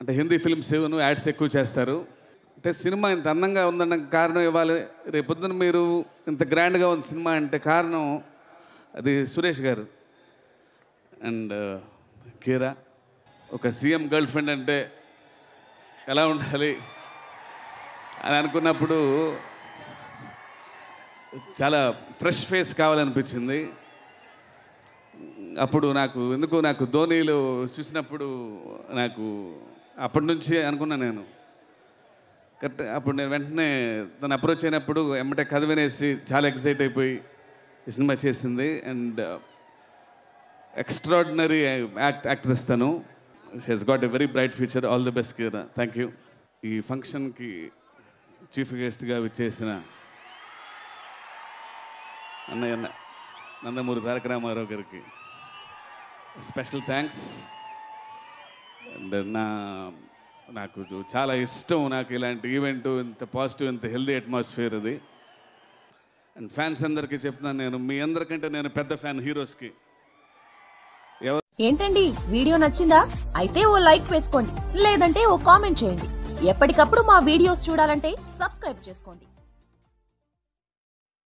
అంటే Hindi films ఏవను ads ఎక్కువ చేస్తారు. అంటే సినిమా ఇంత అందంగా ఉందన్న కారణం ఇవ్వాలి. రేపొద్దున మీరు ఇంత గ్రాండ్గా ఉంది సినిమా అంటే కారణం అది సురేష్ గారు. అండ్ కీరా ఒక సీఎం గర్ల్ ఫ్రెండ్ అంటే ఎలా ఉండాలి? అని అనుకున్నప్పుడు చాలా ఫ్రెష్ ఫేస్ కావాలనిపించింది. అప్పుడు నాకు ఎందుకు నాకు ధోనిలో చూసినప్పుడు నాకు అప్పటి నుంచి అనుకున్నా నేను. కరెక్ట్ అప్పుడు నేను వెంటనే తను అప్రోచ్ అయినప్పుడు ఎమ్మటే కథ వినేసి చాలా ఎక్సైట్ అయిపోయి ఈ సినిమా చేసింది. అండ్ ఎక్స్ట్రాడినరీ యాక్ట్ యాక్ట్రెస్ తను. She has got a very bright future all the best Kira thank you ఈ ఫంక్షన్కి చీఫ్ గెస్ట్గా విచ్చేసిన అన్నయ్య అన్న నందమూరి తారక రామారావు గారికి స్పెషల్ థ్యాంక్స్. అండ్ నా నాకు చూ- చాలా ఇష్టం నాకు ఇలాంటి ఈవెంట్ ఇంత పాజిటివ్ ఇంత హెల్దీ అట్మాస్ఫియర్ అది. అండ్ ఫ్యాన్స్ అందరికీ చెప్తున్నాను నేను మీ అందరికంటే నేను పెద్ద ఫ్యాన్ హీరోస్కి. ఏంటండి వీడియో నచ్చిందా? అయితే ఓ లైక్ వేసుకోండి లేదంటే ఓ కామెంట్ చేయండి. ఎప్పటికప్పుడు మా వీడియోస్ చూడాలంటే సబ్స్క్రైబ్ చేసుకోండి.